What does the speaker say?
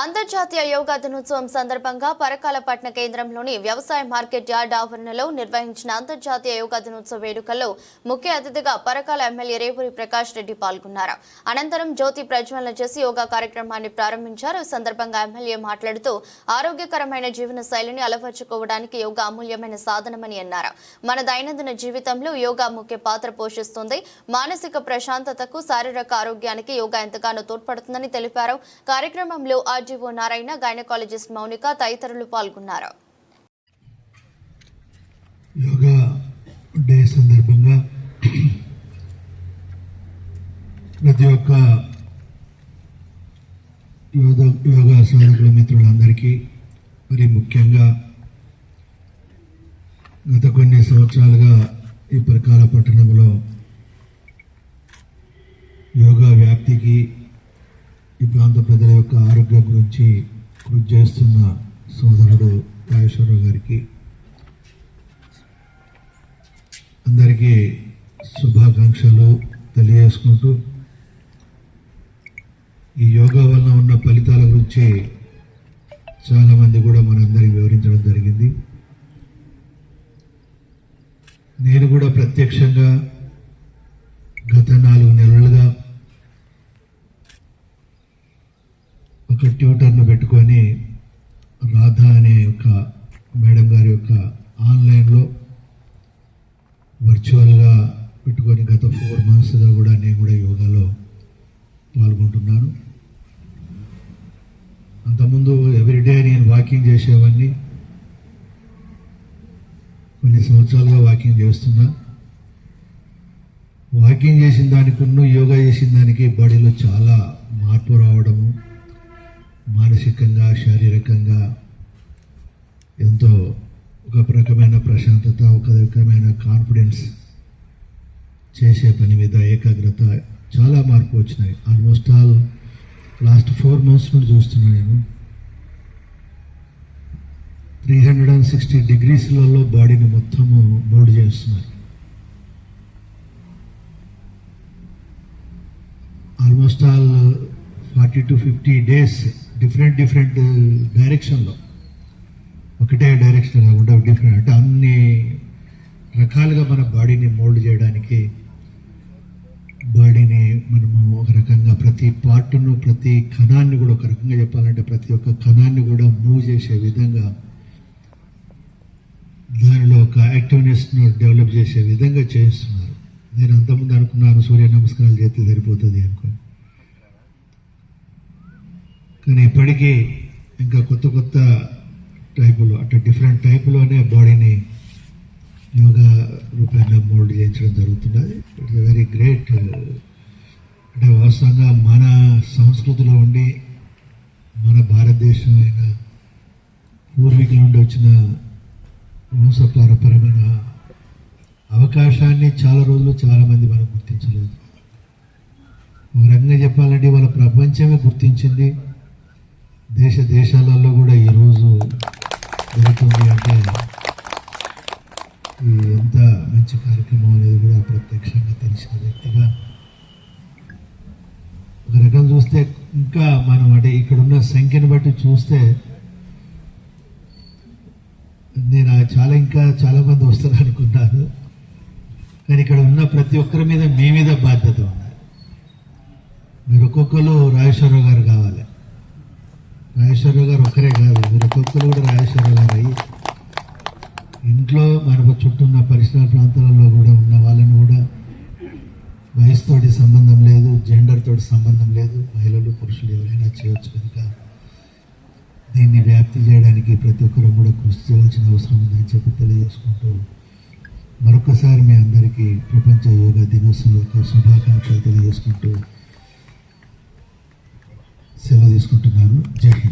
అంతర్జాతీయ యోగా దినోత్సవం సందర్భంగా పరకాలపట్న కేంద్రంలోని వ్యవసాయ మార్కెట్ యార్డ్ ఆవరణలో నిర్వహించిన అంతర్జాతీయ యోగా దినోత్సవ వేడుకల్లో ముఖ్య అతిథిగా పరకాల ఎమ్మెల్యే రేపూరి ప్రకాష్ రెడ్డి పాల్గొన్నారు. అనంతరం జ్యోతి ప్రజ్వలన చేసి యోగా కార్యక్రమాన్ని ప్రారంభించారు. ఈ సందర్భంగా ఎమ్మెల్యే మాట్లాడుతూ ఆరోగ్యకరమైన జీవన శైలిని అలవర్చుకోవడానికి యోగా అమూల్యమైన సాధనమని అన్నారు. మన దైనందిన జీవితంలో యోగా ముఖ్య పాత్ర పోషిస్తుంది. మానసిక ప్రశాంతతకు శారీరక ఆరోగ్యానికి యోగా ఎంతగానో తోడ్పడుతుందని తెలిపారు. కార్యక్రమంలో ఆర్జీఓ నారాయణ గైనకాలజిస్ట్ మౌనిక తదితరులు పాల్గొన్నారు. యోగా డే సందర్భంగా ప్రతి ఒక్క యోగా యోగా సాధకుల మిత్రులందరికీ మరి ముఖ్యంగా గత కొన్ని సంవత్సరాలుగా ఈ ప్రకార పట్టణంలో యోగా వ్యాప్తికి ఈ ప్రాంత ప్రజల యొక్క ఆరోగ్యం గురించి కృషి చేస్తున్న సోదరుడు రాజేశ్వరరావు గారికి అందరికీ శుభాకాంక్షలు తెలియజేసుకుంటూ ఈ యోగా వలన ఉన్న ఫలితాల గురించి చాలామంది కూడా మనందరికి వివరించడం జరిగింది. నేను కూడా ప్రత్యక్షంగా గత నాలుగు నెలలుగా ఒక ట్యూటర్ను పెట్టుకొని రాధా అనే ఒక మేడం గారి యొక్క ఆన్లైన్లో వర్చువల్గా పెట్టుకొని గత ఫోర్ మంత్స్గా కూడా నేను కూడా యోగాలో పాల్గొంటున్నాను. అంతకుముందు ఎవ్రీడే నేను వాకింగ్ చేసేవాడిని కొన్ని సంవత్సరాలుగా వాకింగ్ చేస్తున్నా. వాకింగ్ చేసిన దానికి యోగా చేసిన దానికి బాడీలో చాలా మార్పు రావడము మానసికంగా శారీరకంగా ఎంతో ఒక రకమైన ప్రశాంతత ఒక రకమైన కాన్ఫిడెన్స్ చేసే పని మీద ఏకాగ్రత చాలా మార్పు వచ్చినాయి. Almost all last four months నుండి చూస్తున్నాను నేను. త్రీ హండ్రెడ్ అండ్ సిక్స్టీ డిగ్రీస్లలో బాడీని మొత్తము మోల్డ్ చేస్తున్నారు. Almost all forty to fifty days different different డైరెక్షన్లో. ఒకటే డైరెక్షన్ కాకుండా డిఫరెంట్. అంటే అన్ని రకాలుగా మన బాడీని మోల్డ్ చేయడానికి బాడీని మనము ఒక రకంగా ప్రతి పార్ట్ను ప్రతి కణాన్ని కూడా ఒక రకంగా చెప్పాలంటే ప్రతి ఒక్క కణాన్ని కూడా మూవ్ చేసే విధంగా దానిలో ఒక యాక్టివ్నెస్ను డెవలప్ చేసే విధంగా చేస్తున్నారు. నేను అంతకుముందు అనుకున్నాను సూర్య నమస్కారాలు చేస్తే సరిపోతుంది అనుకో కానీ ఇప్పటికీ ఇంకా కొత్త కొత్త టైపులో అంటే డిఫరెంట్ టైపులోనే బాడీని యోగా రూపాయన మోల్డ్ చేయించడం జరుగుతున్నది. ఇట్స్ వెరీ గ్రేట్ అంటే వాస్తవంగా మన సంస్కృతిలో ఉండి మన భారతదేశం అయిన పూర్వీకుల నుండి వచ్చిన వంశపారపరమైన అవకాశాన్ని చాలా రోజులు చాలామంది మనం గుర్తించలేదు. ఒక రకంగా చెప్పాలంటే వాళ్ళ ప్రపంచమే గుర్తించింది. దేశ దేశాలలో కూడా ఈరోజు జరుగుతుంది అంటే ఈ ఎంత మంచి కార్యక్రమం అనేది కూడా ప్రత్యక్షంగా తెలిసిన వ్యక్తిగా ఒక రకం చూస్తే ఇంకా మనం అంటే ఇక్కడ ఉన్న సంఖ్యను బట్టి చూస్తే నేను చాలా ఇంకా చాలామంది వస్తారు అనుకున్నాను. కానీ ఇక్కడ ఉన్న ప్రతి ఒక్కరి మీద మీ మీద బాధ్యత ఉంది. మీరు ఒక్కొక్కరు రాజేశ్వరరావు గారు కావాలి. రాజేశ్వరరావు గారు ఒక్కరే కాదు ఇద్దరు కొత్తలు కూడా రాజేశ్వరరావు గారు అయ్యి ఇంట్లో మన చుట్టూ ఉన్న పరిసర ప్రాంతాలలో కూడా ఉన్న వాళ్ళని కూడా వయసుతోటి సంబంధం లేదు జెండర్ తోటి సంబంధం లేదు మహిళలు పురుషులు ఎవరైనా చేయొచ్చు కనుక దీన్ని వ్యాప్తి చేయడానికి ప్రతి ఒక్కరూ కూడా కృషి చేయాల్సిన అవసరం ఉందని చెప్పి తెలియజేసుకుంటూ మరొకసారి మీ అందరికీ ప్రపంచ యోగా దినోత్సవం యొక్క శుభాకాంక్షలు తెలియజేసుకుంటూ సెలవు తీసుకుంటున్నాను. జై హింద్.